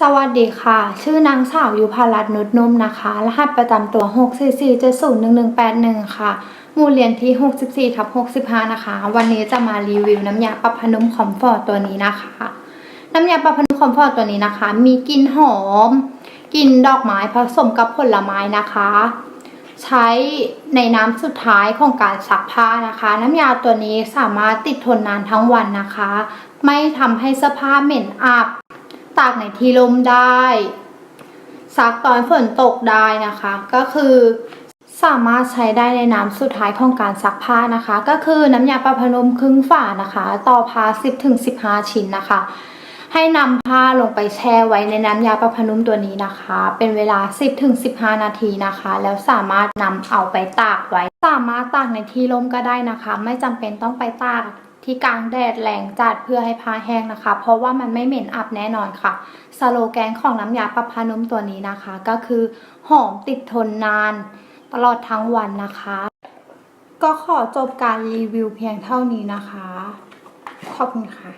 สวัสดีค่ะ ชื่อนางสาวยุพารัตน์นุชนุ่มนะคะ รหัสประจำตัว 644701181 ค่ะ หมู่เรียนที่ 64ทับ65 นะคะ วันนี้จะมารีวิวน้ำยาปรับผ้านุ่มคอมฟอร์ตตัวนี้นะคะ น้ำยาปรับผ้านุ่มคอมฟอร์ตตัวนี้นะคะ มีกลิ่นหอม กลิ่นดอกไม้ผสมกับผลไม้นะคะ ใช้ในน้ำสุดท้ายของการซักผ้านะคะ น้ำยาตัวนี้สามารถติดทนนานทั้งวันนะคะ ไม่ทำให้เสื้อผ้าเหม็นอับ ตากในที่ลมได้ซักตอนฝนตกได้นะคะ ก็คือสามารถใช้ได้ในน้ำสุดท้ายของการซักผ้านะคะ ก็คือน้ำยาปรับผ้านุ่มครึ่งฝานะคะ ต่อผ้า10ถึง15 ชิ้นนะคะ ให้นำผ้าลงไปแช่ไว้ในน้ำยาปรับผ้านุ่มตัวนี้นะคะ เป็นเวลา 10ถึง15 นาทีนะคะ แล้วสามารถนำเอาไปตากไว้ สามารถตากในที่ร่มก็ได้นะคะ ไม่จำเป็นต้องไปตาก ที่กลางแดดแรงจัดเพื่อให้ผ้าแห้งนะคะ เพราะว่ามันไม่เหม็นอับแน่นอนค่ะ สโลแกนของน้ำยาปรับผ้านุ่มตัวนี้นะคะ ก็คือหอมติดทนนาน ตลอดทั้งวันนะคะ ก็ขอจบการรีวิวเพียงเท่านี้นะคะ ขอบคุณค่ะ